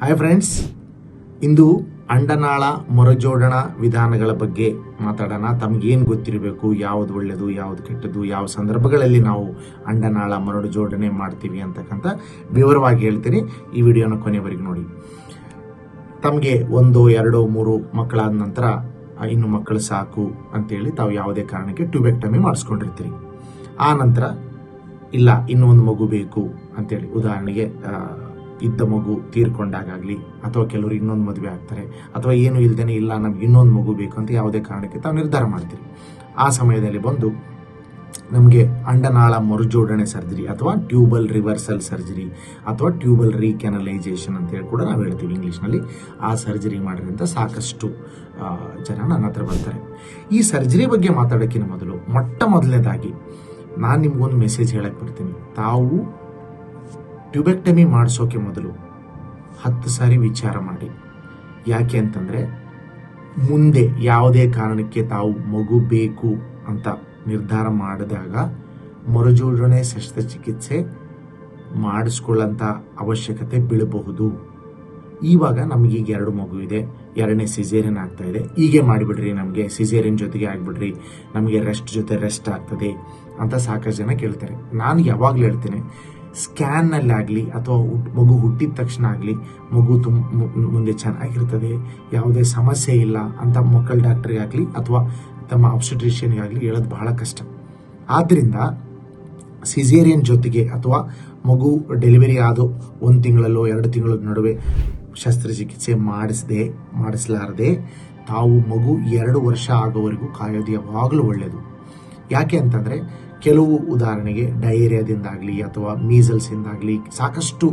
Hi friends ಇಂದು ಅಂಡನಾಳ ಮರುಜೋಡಣ ವಿಧಾನಗಳ ಬಗ್ಗೆ ಮಾತಾಡೋಣ. ತಮಗೇನು ಗೊತ್ತಿರಬೇಕು? ಯಾವುದು ಒಳ್ಳೆಯದು ಯಾವುದು ಕೆಟ್ಟದ್ದು, ಯಾವ ಸಂದರ್ಭಗಳಲ್ಲಿ ನಾವು ಅಂಡನಾಳ ಮರಳು ಜೋಡಣೆ ಮಾಡ್ತೀವಿ ಅಂತಕ್ಕಂಥ ವಿವರವಾಗಿ ಹೇಳ್ತೀನಿ. ಈ ವಿಡಿಯೋನ ಕೊನೆವರೆಗೆ ನೋಡಿ. ತಮಗೆ ಒಂದು, ಎರಡು, ಮೂರು ಮಕ್ಕಳಾದ ನಂತರ ಇನ್ನು ಮಕ್ಕಳು ಸಾಕು ಅಂತೇಳಿ ತಾವು ಯಾವುದೇ ಕಾರಣಕ್ಕೆ ಟ್ಯೂಬೆಕ್ಟಮಿ ಮಾಡಿಸ್ಕೊಂಡಿರ್ತೀರಿ. ಆ ನಂತರ, ಇಲ್ಲ, ಇನ್ನೊಂದು ಮಗು ಬೇಕು ಅಂತೇಳಿ ಉದಾಹರಣೆಗೆ ಇದ್ದ ಮಗು ತೀರ್ಕೊಂಡಾಗಲಿ ಅಥವಾ ಕೆಲವರು ಇನ್ನೊಂದು ಮದುವೆ ಆಗ್ತಾರೆ, ಅಥವಾ ಏನು ಇಲ್ದೇನೆ ಇಲ್ಲ ನಮ್ಗೆ ಇನ್ನೊಂದು ಮಗು ಬೇಕು ಅಂತ ಯಾವುದೇ ಕಾರಣಕ್ಕೆ ತಾವು ನಿರ್ಧಾರ ಮಾಡ್ತೀರಿ. ಆ ಸಮಯದಲ್ಲಿ ಬಂದು ನಮಗೆ ಅಂಡನಾಳ ಮರುಜೋಡಣೆ ಸರ್ಜರಿ ಅಥವಾ ಟ್ಯೂಬಲ್ ರಿವರ್ಸಲ್ ಸರ್ಜರಿ ಅಥವಾ ಟ್ಯೂಬಲ್ ರೀಕ್ಯಾನಲೈಸೇಷನ್ ಅಂತ ಹೇಳಿ ಕೂಡ ನಾವು ಹೇಳ್ತೀವಿ ಇಂಗ್ಲೀಷ್ನಲ್ಲಿ. ಆ ಸರ್ಜರಿ ಮಾಡಿದ್ರಿಂದ ಸಾಕಷ್ಟು ಜನ ನನ್ನ ಹತ್ರ ಬರ್ತಾರೆ. ಈ ಸರ್ಜರಿ ಬಗ್ಗೆ ಮಾತಾಡೋಕ್ಕಿಂತ ಮೊದಲು ಮೊಟ್ಟ ಮೊದಲನೇದಾಗಿ ನಾನು ನಿಮ್ಗೊಂದು ಮೆಸೇಜ್ ಹೇಳಕ್ಕೆ ಬರ್ತೀನಿ. ತಾವು ಟ್ಯೂಬೆಕ್ಟಮಿ ಮಾಡಿಸೋಕೆ ಮೊದಲು ಹತ್ತು ಸಾರಿ ವಿಚಾರ ಮಾಡಿ. ಯಾಕೆ ಅಂತಂದರೆ, ಮುಂದೆ ಯಾವುದೇ ಕಾರಣಕ್ಕೆ ತಾವು ಮಗು ಬೇಕು ಅಂತ ನಿರ್ಧಾರ ಮಾಡಿದಾಗ ಮರುಜೋಡಣೆ ಶಸ್ತ್ರಚಿಕಿತ್ಸೆ ಮಾಡಿಸ್ಕೊಳ್ಳೋಂಥ ಅವಶ್ಯಕತೆ ಬೀಳಬಹುದು. ಇವಾಗ ನಮಗೀಗ ಎರಡು ಮಗು ಇದೆ, ಎರಡನೇ ಸಿಜೇರಿಯನ್ ಆಗ್ತಾ ಇದೆ. ಹೀಗೆ ಮಾಡಿಬಿಡ್ರಿ ನಮಗೆ ಸಿಜೇರಿಯನ್ ಜೊತೆಗೆ ಆಗಿಬಿಡ್ರಿ, ನಮಗೆ ರೆಸ್ಟ್ ಜೊತೆ ರೆಸ್ಟ್ ಆಗ್ತದೆ ಅಂತ ಸಾಕಷ್ಟು ಜನ ಕೇಳ್ತಾರೆ. ನಾನು ಯಾವಾಗಲೂ ಹೇಳ್ತೇನೆ ಸ್ಕ್ಯಾನ್ನಲ್ಲಿ ಆಗಲಿ ಅಥವಾ ಮಗು ಹುಟ್ಟಿದ ತಕ್ಷಣ ಆಗಲಿ, ಮಗು ತುಂಬ ಮುಂದೆ ಚೆನ್ನಾಗಿರ್ತದೆ, ಯಾವುದೇ ಸಮಸ್ಯೆ ಇಲ್ಲ ಅಂತ ಮಕ್ಕಳ ಡಾಕ್ಟ್ರಿಗೆ ಆಗಲಿ ಅಥವಾ ತಮ್ಮ ಆಗಲಿ ಹೇಳೋದು ಬಹಳ ಕಷ್ಟ. ಆದ್ದರಿಂದ ಸಿಸೇರಿಯನ್ ಜೊತೆಗೆ ಅಥವಾ ಮಗು ಡೆಲಿವರಿ ಆದ ಒಂದು ತಿಂಗಳಲ್ಲೋ ಎರಡು ತಿಂಗಳ ನಡುವೆ ಶಸ್ತ್ರಚಿಕಿತ್ಸೆ ಮಾಡಿಸದೆ, ಮಾಡಿಸಲಾರದೆ, ತಾವು ಮಗು ಎರಡು ವರ್ಷ ಆಗೋವರೆಗೂ ಕಾಯೋದು ಯಾವಾಗಲೂ ಒಳ್ಳೆಯದು ಯಾಕೆ ಅಂತಂದರೆ ಕೆಲವು ಉದಾಹರಣೆಗೆ ಡೈರಿಯಾದಿಂದಾಗಲಿ ಅಥವಾ ಮೀಸಲ್ಸಿಂದಾಗಲಿ ಸಾಕಷ್ಟು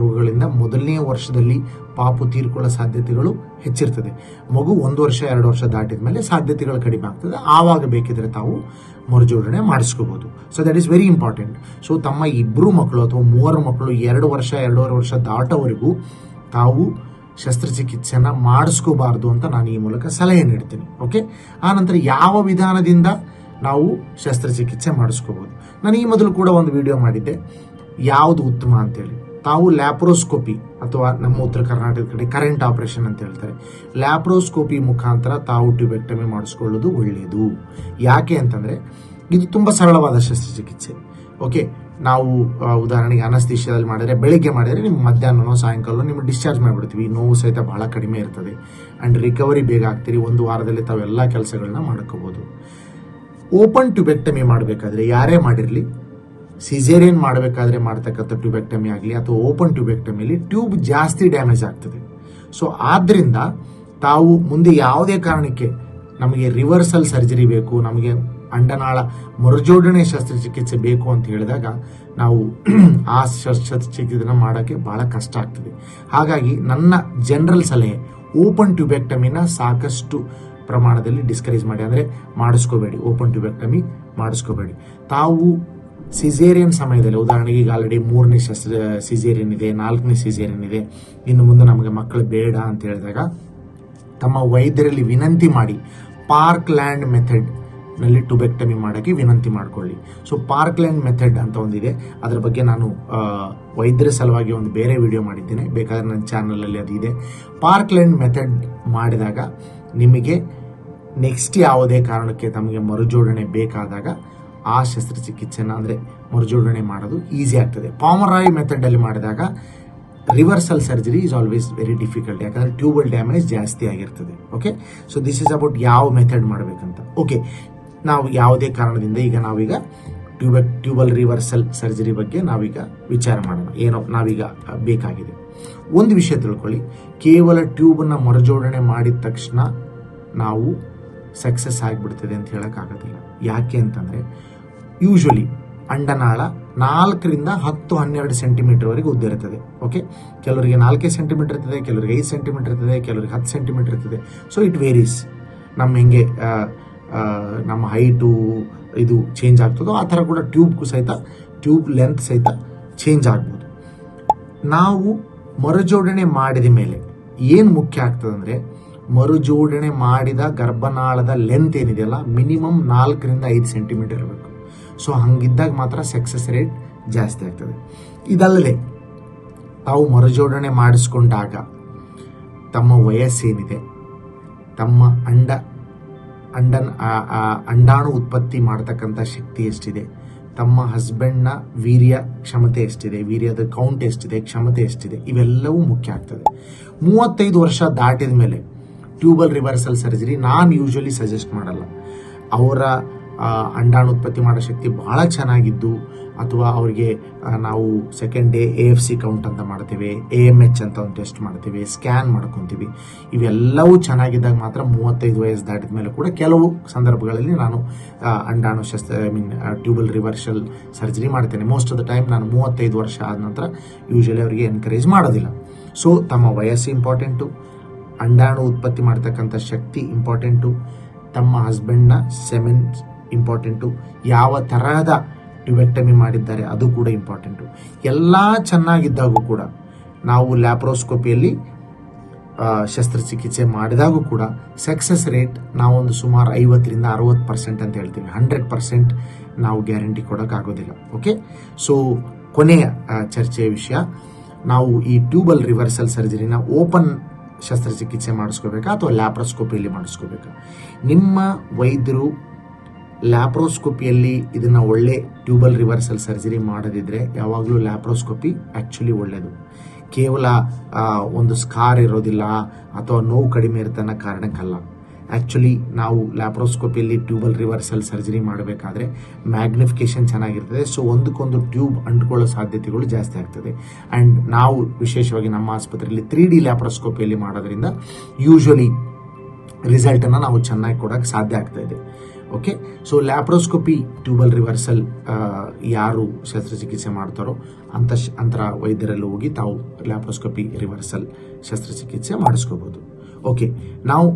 ರೋಗಗಳಿಂದ ಮೊದಲನೇ ವರ್ಷದಲ್ಲಿ ಪಾಪು ತೀರ್ಕೊಳ್ಳೋ ಸಾಧ್ಯತೆಗಳು ಹೆಚ್ಚಿರ್ತದೆ. ಮಗು ಒಂದು ವರ್ಷ, ಎರಡು ವರ್ಷ ದಾಟಿದ ಮೇಲೆ ಸಾಧ್ಯತೆಗಳು ಕಡಿಮೆ ಆಗ್ತದೆ. ಆವಾಗ ಬೇಕಿದ್ರೆ ತಾವು ಮರುಜೋಡಣೆ ಮಾಡಿಸ್ಕೋಬಹುದು so that is very important so ತಮ್ಮ ಇಬ್ಬರು ಮಕ್ಕಳು ಅಥವಾ ಮೂವರು ಮಕ್ಕಳು ಎರಡು ವರ್ಷ, ಎರಡೂವರೆ ವರ್ಷ ದಾಟೋವರೆಗೂ ತಾವು ಶಸ್ತ್ರಚಿಕಿತ್ಸೆನ ಮಾಡಿಸ್ಕೋಬಾರ್ದು ಅಂತ ನಾನು ಈ ಮೂಲಕ ಸಲಹೆ ನೀಡ್ತೀನಿ. ಓಕೆ ಆನಂತರ ಯಾವ ವಿಧಾನದಿಂದ ನಾವು ಶಸ್ತ್ರಚಿಕಿತ್ಸೆ ಮಾಡಿಸ್ಕೋಬಹುದು ನಾನು ಈ ಮೊದಲು ಕೂಡ ಒಂದು ವಿಡಿಯೋ ಮಾಡಿದ್ದೆ. ಯಾವುದು ಉತ್ತಮ ಅಂತೇಳಿ. ತಾವು ಲ್ಯಾಪ್ರೋಸ್ಕೋಪಿ ಅಥವಾ ನಮ್ಮ ಉತ್ತರ ಕರ್ನಾಟಕದ ಕಡೆ ಕರೆಂಟ್ ಆಪರೇಷನ್ ಅಂತ ಹೇಳ್ತಾರೆ. ಲ್ಯಾಪ್ರೋಸ್ಕೋಪಿ ಮುಖಾಂತರ ತಾವು ಟ್ಯೂಬೆಕ್ಟಮಿ ಮಾಡಿಸ್ಕೊಳ್ಳೋದು ಒಳ್ಳೆಯದು. ಯಾಕೆ ಅಂತಂದ್ರೆ, ಇದು ತುಂಬ ಸರಳವಾದ ಶಸ್ತ್ರಚಿಕಿತ್ಸೆ. ಓಕೆ ನಾವು ಉದಾಹರಣೆಗೆ ಅನಸ್ತಿಷ್ಯದಲ್ಲಿ ಮಾಡಿದ್ರೆ, ಬೆಳಿಗ್ಗೆ ಮಾಡಿದರೆ ನಿಮ್ಮ ಮಧ್ಯಾಹ್ನನೋ ಸಾಯಂಕಾಲ ನಿಮ್ಮ ಡಿಸ್ಚಾರ್ಜ್ ಮಾಡಿಬಿಡ್ತೀವಿ. ನೋವು ಸಹಿತ ಬಹಳ ಕಡಿಮೆ ಇರ್ತದೆ. ಆ್ಯಂಡ್ ರಿಕವರಿ ಬೇಗ ಆಗ್ತೀರಿ. ಒಂದು ವಾರದಲ್ಲಿ ತಾವೆಲ್ಲ ಕೆಲಸಗಳನ್ನ ಮಾಡ್ಕೋಬೋದು. ಓಪನ್ ಟ್ಯೂಬೆಕ್ಟಮಿ ಮಾಡಬೇಕಾದ್ರೆ ಯಾರೇ ಮಾಡಿರಲಿ ಸಿಜೇರಿಯನ್ ಮಾಡಬೇಕಾದ್ರೆ ಮಾಡ್ತಕ್ಕಂಥ ಟ್ಯೂಬೆಕ್ಟಮಿ ಆಗಲಿ ಅಥವಾ ಓಪನ್ ಟ್ಯೂಬೆಕ್ಟಮಿಲಿ ಟ್ಯೂಬ್ ಜಾಸ್ತಿ ಡ್ಯಾಮೇಜ್ ಆಗ್ತದೆ. ಸೊ ಆದ್ದರಿಂದ ತಾವು ಮುಂದೆ ಯಾವುದೇ ಕಾರಣಕ್ಕೆ ನಮಗೆ ರಿವರ್ಸಲ್ ಸರ್ಜರಿ ಬೇಕು, ನಮಗೆ ಅಂಡನಾಳ ಮರುಜೋಡಣೆ ಶಸ್ತ್ರಚಿಕಿತ್ಸೆ ಬೇಕು ಅಂತ ಹೇಳಿದಾಗ ನಾವು ಆ ಶಸ್ತ್ರಚಿಕಿತ್ಸೆನ ಮಾಡೋಕ್ಕೆ ಬಹಳ ಕಷ್ಟ ಆಗ್ತದೆ. ಹಾಗಾಗಿ ನನ್ನ ಜನರಲ್ ಸಲಹೆ, ಓಪನ್ ಟ್ಯೂಬೆಕ್ಟಮಿನ ಸಾಕಷ್ಟು ಪ್ರಮಾಣದಲ್ಲಿ ಡಿಸ್ಕರೇಜ್ ಮಾಡಿ ಅಂದರೆ ಮಾಡಿಸ್ಕೋಬೇಡಿ ಓಪನ್ ಟ್ಯೂಬೆಕ್ಟಮಿ ಮಾಡಿಸ್ಕೋಬೇಡಿ. ತಾವು ಸಿಜೇರಿಯನ್ ಸಮಯದಲ್ಲಿ, ಉದಾಹರಣೆಗೆ ಈಗ ಆಲ್ರೆಡಿ ಮೂರನೇ ಶಸ್ತ್ರ ಸಿಸೇರಿಯನ್ ಇದೆ, ನಾಲ್ಕನೇ ಸಿಜೇರಿಯನ್ ಇದೆ, ಇನ್ನು ಮುಂದೆ ನಮಗೆ ಮಕ್ಕಳು ಬೇಡ ಅಂತ ಹೇಳಿದಾಗ ತಮ್ಮ ವೈದ್ಯರಲ್ಲಿ ವಿನಂತಿ ಮಾಡಿ ಪಾರ್ಕ್ ಲ್ಯಾಂಡ್ ಮೆಥಡ್ನಲ್ಲಿ ಟುಬೆಕ್ಟಮಿ ಮಾಡೋಕ್ಕೆ ವಿನಂತಿ ಮಾಡಿಕೊಳ್ಳಿ. ಸೊ ಪಾರ್ಕ್ ಲ್ಯಾಂಡ್ ಮೆಥಡ್ ಅಂತ ಒಂದಿದೆ. ಅದರ ಬಗ್ಗೆ ನಾನು ವೈದ್ಯರ ಸಲುವಾಗಿ ಒಂದು ಬೇರೆ ವಿಡಿಯೋ ಮಾಡಿದ್ದೇನೆ. ಬೇಕಾದರೆ ನನ್ನ ಚಾನಲಲ್ಲಿ ಅದು ಇದೆ. ಪಾರ್ಕ್ ಲ್ಯಾಂಡ್ ಮೆಥಡ್ ಮಾಡಿದಾಗ ನಿಮಗೆ ನೆಕ್ಸ್ಟ್ ಯಾವುದೇ ಕಾರಣಕ್ಕೆ ತಮಗೆ ಮರುಜೋಡಣೆ ಬೇಕಾದಾಗ ಆ ಶಸ್ತ್ರಚಿಕಿತ್ಸೆನ ಅಂದರೆ ಮರುಜೋಡಣೆ ಮಾಡೋದು ಈಸಿ ಆಗ್ತದೆ. ಪಾಮರಾಯ್ ಮೆಥಡಲ್ಲಿ ಮಾಡಿದಾಗ reversal surgery is always very difficult ಯಾಕಂದರೆ ಟ್ಯೂಬಲ್ ಡ್ಯಾಮೇಜ್ ಜಾಸ್ತಿ ಆಗಿರ್ತದೆ. Okay so this is about ಯಾವ ಮೆಥಡ್ ಮಾಡಬೇಕಂತ. ಓಕೆ ನಾವು ಯಾವುದೇ ಕಾರಣದಿಂದ ಈಗ ನಾವೀಗ ಟ್ಯೂಬ ಟ್ಯೂಬಲ್ ರಿವರ್ಸಲ್ ಸರ್ಜರಿ ಬಗ್ಗೆ ನಾವೀಗ ವಿಚಾರ ಮಾಡೋಣ. ಏನೋ ನಾವೀಗ ಬೇಕಾಗಿದೆ. ಒಂದು ವಿಷಯ ತಿಳ್ಕೊಳ್ಳಿ. ಕೇವಲ ಟ್ಯೂಬನ್ನು ಮರುಜೋಡಣೆ ಮಾಡಿದ ತಕ್ಷಣ ನಾವು ಸಕ್ಸಸ್ ಆಗಿಬಿಡ್ತದೆ ಅಂತ ಹೇಳೋಕ್ಕಾಗೋದಿಲ್ಲ ಯಾಕೆ ಅಂತಂದರೆ ಯೂಶ್ವಲಿ ಅಂಡನಾಳ ನಾಲ್ಕರಿಂದ ಹತ್ತು ಹನ್ನೆರಡು ಸೆಂಟಿಮೀಟರ್ವರೆಗೆ ಉದ್ದ ಇರ್ತದೆ ಓಕೆ ಕೆಲವರಿಗೆ ನಾಲ್ಕೇ ಸೆಂಟಿಮೀಟರ್ ಇರ್ತದೆ, ಕೆಲವರಿಗೆ ಐದು ಸೆಂಟಿಮೀಟರ್ ಇರ್ತದೆ, ಕೆಲವರಿಗೆ ಹತ್ತು ಸೆಂಟಿಮೀಟರ್ ಇರ್ತದೆ. ಸೊ ಇಟ್ ವೇರೀಸ್ ನಮ್ಮ ಹೆಂಗೆ ನಮ್ಮ ಹೈಟು ಇದು ಚೇಂಜ್ ಆಗ್ತದೋ ಆ ಥರ ಕೂಡ ಟ್ಯೂಬ್ಗೂ ಸಹಿತ ಟ್ಯೂಬ್ ಲೆಂತ್ ಸಹಿತ ಚೇಂಜ್ ಆಗ್ಬೋದು. ನಾವು ಮರುಜೋಡಣೆ ಮಾಡಿದ ಮೇಲೆ ಏನು ಮುಖ್ಯ ಆಗ್ತದಂದ್ರೆ ಮರುಜೋಡಣೆ ಮಾಡಿದ ಗರ್ಭನಾಳದ ಲೆಂತ್ ಏನಿದೆಯಲ್ಲ ಮಿನಿಮಮ್ ನಾಲ್ಕರಿಂದ ಐದು ಸೆಂಟಿಮೀಟರ್ ಇರಬೇಕು. ಸೊ ಹಂಗಿದ್ದಾಗ ಮಾತ್ರ ಸಕ್ಸಸ್ ರೇಟ್ ಜಾಸ್ತಿ ಆಗ್ತದೆ. ಇದಲ್ಲದೆ, ತಾವು ಮರುಜೋಡಣೆ ಮಾಡಿಸ್ಕೊಂಡಾಗ ತಮ್ಮ ವಯಸ್ಸೇನಿದೆ ತಮ್ಮ ಅಂಡ, ಅಂಡನ್ ಅಂಡಾಣು ಉತ್ಪತ್ತಿ ಮಾಡ್ತಕ್ಕಂಥ ಶಕ್ತಿ ಎಷ್ಟಿದೆ, ತಮ್ಮ ಹಸ್ಬೆಂಡ್ನ ವೀರ್ಯ ಕ್ಷಮತೆ ಎಷ್ಟಿದೆ, ವೀರ್ಯದ ಕೌಂಟ್ ಎಷ್ಟಿದೆ, ಕ್ಷಮತೆ ಎಷ್ಟಿದೆ, ಇವೆಲ್ಲವೂ ಮುಖ್ಯ ಆಗ್ತದೆ. ಮೂವತ್ತೈದು ವರ್ಷ ದಾಟಿದ ಮೇಲೆ ಟ್ಯೂಬಲ್ ರಿವರ್ಸಲ್ ಸರ್ಜರಿ ನಾನು ಯೂಶ್ವಲಿ ಸಜೆಸ್ಟ್ ಮಾಡಲ್ಲ. ಅವರ ಅಂಡಾಣು ಉತ್ಪತ್ತಿ ಮಾಡೋ ಶಕ್ತಿ ಬಹಳ ಚೆನ್ನಾಗಿದ್ದು, ಅಥವಾ ಅವರಿಗೆ ನಾವು second day A F C count ಅಂತ ಮಾಡ್ತೇವೆ ಎ ಎಂ ಎಚ್ ಅಂತ ಒಂದು ಟೆಸ್ಟ್ ಮಾಡ್ತೀವಿ ಸ್ಕ್ಯಾನ್ ಮಾಡ್ಕೊತೀವಿ. ಇವೆಲ್ಲವೂ ಚೆನ್ನಾಗಿದ್ದಾಗ ಮಾತ್ರ ಮೂವತ್ತೈದು ವಯಸ್ಸು ದಾಟಿದ ಮೇಲೆ ಕೂಡ ಕೆಲವು ಸಂದರ್ಭಗಳಲ್ಲಿ ನಾನು ಅಂಡಾಣು ಶಸ್ತ್ರ, I mean tubal reversal surgery ಮಾಡ್ತೇನೆ. ಮೋಸ್ಟ್ ಆಫ್ ದ ಟೈಮ್ ನಾನು ಮೂವತ್ತೈದು ವರ್ಷ ಆದ ನಂತರ ಯೂಶ್ವಲಿ ಅವರಿಗೆ ಎನ್ಕರೇಜ್ ಮಾಡೋದಿಲ್ಲ. ಸೊ ತಮ್ಮ ವಯಸ್ಸು ಇಂಪಾರ್ಟೆಂಟು ಅಂಡಾಣು ಉತ್ಪತ್ತಿ ಮಾಡ್ತಕ್ಕಂಥ ಶಕ್ತಿ ಇಂಪಾರ್ಟೆಂಟು ತಮ್ಮ ಹಸ್ಬೆಂಡ್ನ ಸೆಮೆನ್ ಇಂಪಾರ್ಟೆಂಟು ಯಾವ ತರಹದ ಟ್ಯುಬೆಕ್ಟಮಿ ಮಾಡಿದ್ದಾರೆ ಅದು ಕೂಡ ಇಂಪಾರ್ಟೆಂಟು ಎಲ್ಲ ಚೆನ್ನಾಗಿದ್ದಾಗೂ ಕೂಡ ನಾವು ಲ್ಯಾಪ್ರೋಸ್ಕೋಪಿಯಲ್ಲಿ ಶಸ್ತ್ರಚಿಕಿತ್ಸೆ ಮಾಡಿದಾಗೂ ಕೂಡ ಸಕ್ಸಸ್ ರೇಟ್ ನಾವೊಂದು ಸುಮಾರು ಐವತ್ತರಿಂದ ಅರವತ್ತು ಪರ್ಸೆಂಟ್ ಅಂತ ಹೇಳ್ತೀವಿ. ಹಂಡ್ರೆಡ್ ಪರ್ಸೆಂಟ್ ನಾವು ಗ್ಯಾರಂಟಿ ಕೊಡೋಕ್ಕಾಗೋದಿಲ್ಲ. ಓಕೆ ಸೊ ಕೊನೆಯ ಚರ್ಚೆಯ ವಿಷಯ. ನಾವು ಈ ಟ್ಯೂಬಲ್ ರಿವರ್ಸಲ್ ಸರ್ಜರಿನ ಓಪನ್ ಶಸ್ತ್ರಚಿಕಿತ್ಸೆ ಮಾಡಿಸ್ಕೋಬೇಕಾ ಅಥವಾ ಲ್ಯಾಪ್ರೋಸ್ಕೋಪಿಯಲ್ಲಿ ಮಾಡಿಸ್ಕೋಬೇಕಾ? ನಿಮ್ಮ ವೈದ್ಯರು ಲ್ಯಾಪ್ರೋಸ್ಕೋಪಿಯಲ್ಲಿ ಇದನ್ನು ಒಳ್ಳೆ ಟ್ಯೂಬಲ್ ರಿವರ್ಸಲ್ ಸರ್ಜರಿ ಮಾಡದಿದ್ರೆ ಯಾವಾಗಲೂ ಲ್ಯಾಪ್ರೋಸ್ಕೋಪಿ ಆ್ಯಕ್ಚುಲಿ ಒಳ್ಳೆಯದು ಕೇವಲ ಒಂದು ಸ್ಕಾರ್ ಇರೋದಿಲ್ಲ ಅಥವಾ ನೋವು ಕಡಿಮೆ ಇರ್ತನ ಕಾರಣಕ್ಕಲ್ಲ. ಆ್ಯಕ್ಚುಲಿ ನಾವು ಲ್ಯಾಪ್ರೋಸ್ಕೋಪಿಯಲ್ಲಿ ಟ್ಯೂಬಲ್ ರಿವರ್ಸಲ್ ಸರ್ಜರಿ ಮಾಡಬೇಕಾದ್ರೆ ಮ್ಯಾಗ್ನಿಫಿಕೇಶನ್ ಚೆನ್ನಾಗಿರ್ತದೆ. ಸೊ ಒಂದಕ್ಕೊಂದು ಟ್ಯೂಬ್ ಅಂಟ್ಕೊಳ್ಳೋ ಸಾಧ್ಯತೆಗಳು ಜಾಸ್ತಿ ಆಗ್ತದೆ. ಆ್ಯಂಡ್ ನಾವು ವಿಶೇಷವಾಗಿ ನಮ್ಮ ಆಸ್ಪತ್ರೆಯಲ್ಲಿ ತ್ರೀ ಡಿ ಲ್ಯಾಪ್ರೋಸ್ಕೋಪಿಯಲ್ಲಿ ಮಾಡೋದ್ರಿಂದ ಯೂಶ್ವಲಿ ರಿಸಲ್ಟನ್ನು ನಾವು ಚೆನ್ನಾಗಿ ಕೊಡೋಕ್ಕೆ ಸಾಧ್ಯ ಆಗ್ತಾ ಇದೆ. Okay so laparoscopy tubal reversal ಯಾರು ಶಸ್ತ್ರಚಿಕಿತ್ಸೆ ಮಾಡ್ತಾರೋ ಅಂತ ಅಂತರ ವೈದ್ಯರಲ್ಲಿ ಹೋಗಿ ತಾವು ಲ್ಯಾಪ್ರೋಸ್ಕೋಪಿ ರಿವರ್ಸಲ್ ಶಸ್ತ್ರಚಿಕಿತ್ಸೆ ಮಾಡಿಸ್ಕೋಬೋದು. ಓಕೆ ನಾವು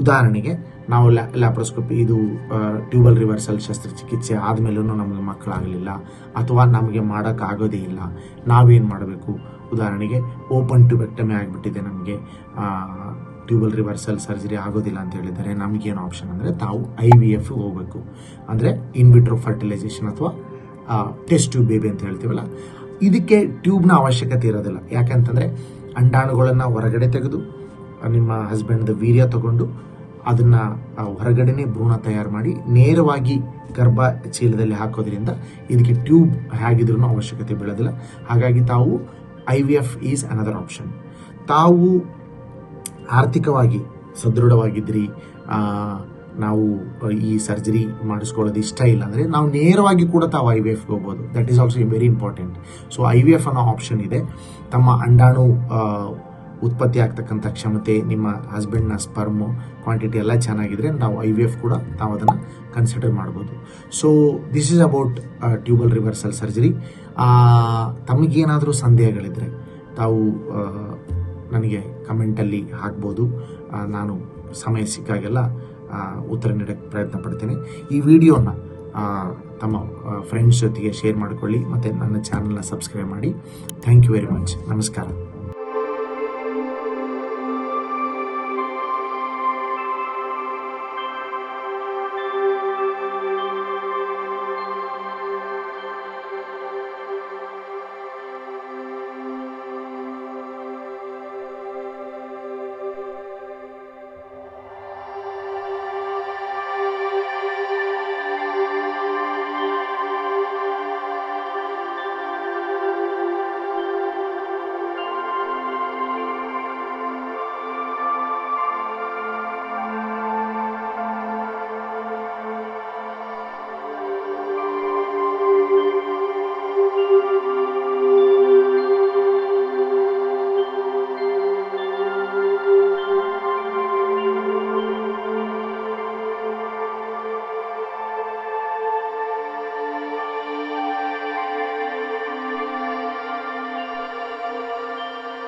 ಉದಾಹರಣೆಗೆ ನಾವು ಲ್ಯಾ, ಲ್ಯಾಪ್ರೋಸ್ಕೋಪಿ, ಇದು ಟ್ಯೂಬಲ್ ರಿವರ್ಸಲ್ ಶಸ್ತ್ರಚಿಕಿತ್ಸೆ ಆದಮೇಲೂ ನಮಗೆ ಮಕ್ಕಳಾಗಲಿಲ್ಲ ಅಥವಾ ನಮಗೆ ಮಾಡೋಕ್ಕಾಗೋದೇ ಇಲ್ಲ. ನಾವೇನು ಮಾಡಬೇಕು? ಉದಾಹರಣೆಗೆ ಓಪನ್ ಟ್ಯೂಬೆಕ್ಟಮಿ ಆಗಿಬಿಟ್ಟಿದೆ ನಮಗೆ. ಟ್ಯೂಬಲ್ ರಿವರ್ಸಲ್ ಸರ್ಜರಿ ಆಗೋದಿಲ್ಲ ಅಂತ ಹೇಳಿದರೆ ನಮಗೇನು ಆಪ್ಷನ್ ಅಂದರೆ ತಾವು ಐ ವಿ ಎಫ್ ಹೋಗಬೇಕು. ಅಂದರೆ ಇನ್ವಿಟ್ರೋ ಫರ್ಟಿಲೈಸೇಷನ್ ಅಥವಾ ಟೆಸ್ಟ್ ಟ್ಯೂಬ್ ಬೇಬಿ ಅಂತ ಹೇಳ್ತೀವಲ್ಲ, ಇದಕ್ಕೆ ಟ್ಯೂಬ್ನ ಅವಶ್ಯಕತೆ ಇರೋದಿಲ್ಲ. ಯಾಕಂತಂದರೆ ಅಂಡಾಣುಗಳನ್ನು ಹೊರಗಡೆ ತೆಗೆದು ನಿಮ್ಮ ಹಸ್ಬೆಂಡ್ದ ವೀರ್ಯ ತಗೊಂಡು ಅದನ್ನು ಹೊರಗಡೆನೆ ಭ್ರೂಣ ತಯಾರು ಮಾಡಿ ನೇರವಾಗಿ ಗರ್ಭ ಚೀಲದಲ್ಲಿ ಹಾಕೋದ್ರಿಂದ ಇದಕ್ಕೆ ಟ್ಯೂಬ್ ಹೇಗಿದ್ರೂ ಅವಶ್ಯಕತೆ ಬೀಳೋದಿಲ್ಲ. ಹಾಗಾಗಿ ತಾವು I V F is another option ತಾವು ಆರ್ಥಿಕವಾಗಿ ಸದೃಢವಾಗಿದ್ರಿ ನಾವು ಈ ಸರ್ಜರಿ ಮಾಡಿಸ್ಕೊಳ್ಳೋದು ಇಷ್ಟ ಇಲ್ಲ ಅಂದರೆ ನಾವು ನೇರವಾಗಿ ಕೂಡ ತಾವು ಐ ವಿ ಎಫ್ಗೆ ಹೋಗ್ಬೋದು. That is also very important so I V F ಅನ್ನೋ ಆಪ್ಷನ್ ಇದೆ. ತಮ್ಮ ಅಂಡಾಣು ಉತ್ಪತ್ತಿ ಆಗ್ತಕ್ಕಂಥ ಕ್ಷಮತೆ, ನಿಮ್ಮ ಹಸ್ಬೆಂಡ್ನ ಸ್ಪರ್ಮು ಕ್ವಾಂಟಿಟಿ ಎಲ್ಲ ಚೆನ್ನಾಗಿದ್ದರೆ ನಾವು ಐ ವಿ ಎಫ್ ಕೂಡ ನಾವು ಅದನ್ನು ಕನ್ಸಿಡರ್ ಮಾಡ್ಬೋದು. So this is about tubal reversal surgery ತಮಗೇನಾದರೂ ಸಂದೇಹಗಳಿದ್ದರೆ ತಾವು ನನಗೆ ಕಮೆಂಟಲ್ಲಿ ಹಾಕ್ಬೋದು. ನಾನು ಸಮಯ ಸಿಕ್ಕಾಗೆಲ್ಲ ಉತ್ತರ ನೀಡೋಕ್ಕೆ ಪ್ರಯತ್ನ ಪಡ್ತೇನೆ. ಈ ವಿಡಿಯೋನ ತಮ್ಮ ಫ್ರೆಂಡ್ಸ್ ಜೊತೆಗೆ ಶೇರ್ ಮಾಡಿಕೊಳ್ಳಿ, ಮತ್ತು ನನ್ನ ಚಾನಲ್ನ ಸಬ್ಸ್ಕ್ರೈಬ್ ಮಾಡಿ. ಥ್ಯಾಂಕ್ ಯು ವೆರಿ ಮಚ್ ನಮಸ್ಕಾರ.